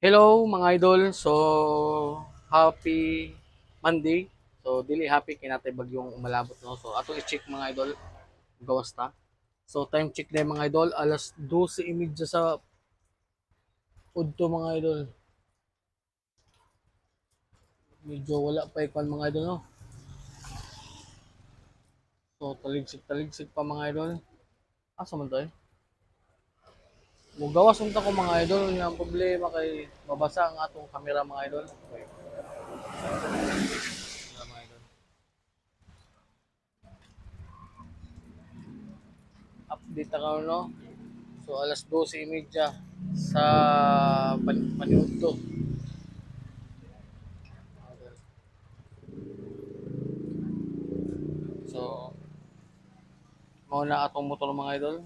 Hello mga idol. So happy Monday. So dili happy kay natay bagyong umalabot no. So ato i-check mga idol gawas ta. So time check na mga idol alas 12:30 sa udto mga idol. Medyo wala pa ikon mga idol no. So taligsik taligsik pa mga idol. Asa man to eh? Mugawas unta ko mga idol, nga problema kay mabasa ang atong kamera mga idol. Update ako no. So alas 12:30 sa pan. So mao na atong motor mga idol.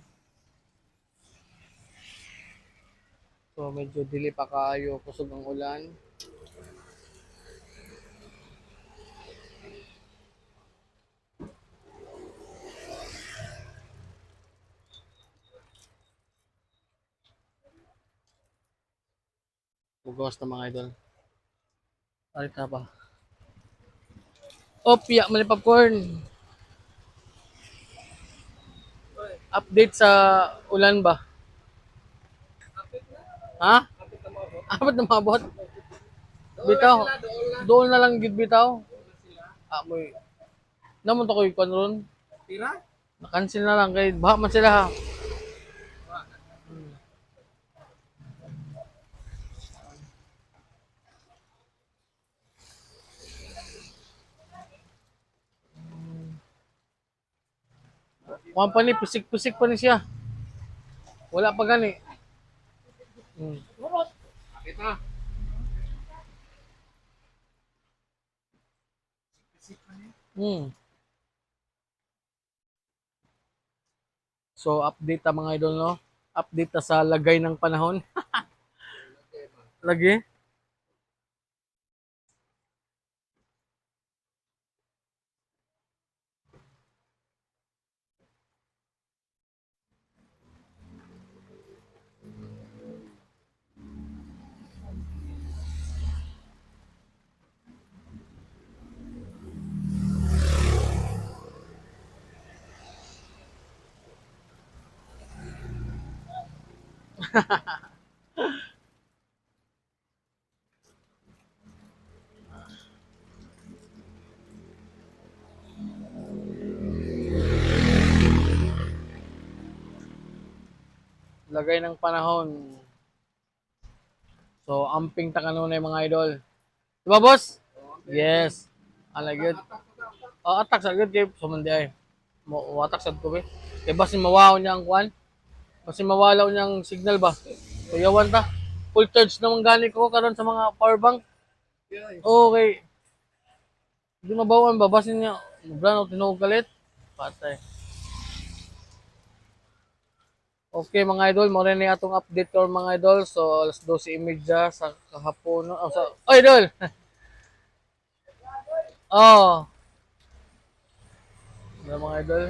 So medyo dili pa kaayo kusog ang ulan. Bugawas na mga idol. Arit na pa. Piyak mali popcorn. Update sa ulan ba? Ha? Apat na mabot. Bitaw. Doon na lang gid bitaw. Ah, moy. Namon to ko ikon ron. Tira? Nakancel na lang kay baha man sila ha. Kuha pa ni, pusik-pusik pa ni siya. Wala pa gani. Hmm. Kita. Hmm. So, update ta mga idol, no? Update ta sa lagay ng panahon. Lagi? Lagay ng panahon. So, amping ta kanunay mga idol. Diba, boss? Yes. Ala good. Oh, atak sa good kay sumandi ay. Mo watak sa ko be. Kay basin mawaw niya ang kwan. Basin mawalaw niya ang signal ba. So, yawan ta. Full charge naman gani ko karon sa mga power bank. Okay. Di mabawan ba basin niya. Brano tinuog kalit. Patay. Okay mga idol, mo ni atong update ko mga idol. So alas 12:30 sa kahapon. Oh, sa Oy, idol. oh. Mga idol?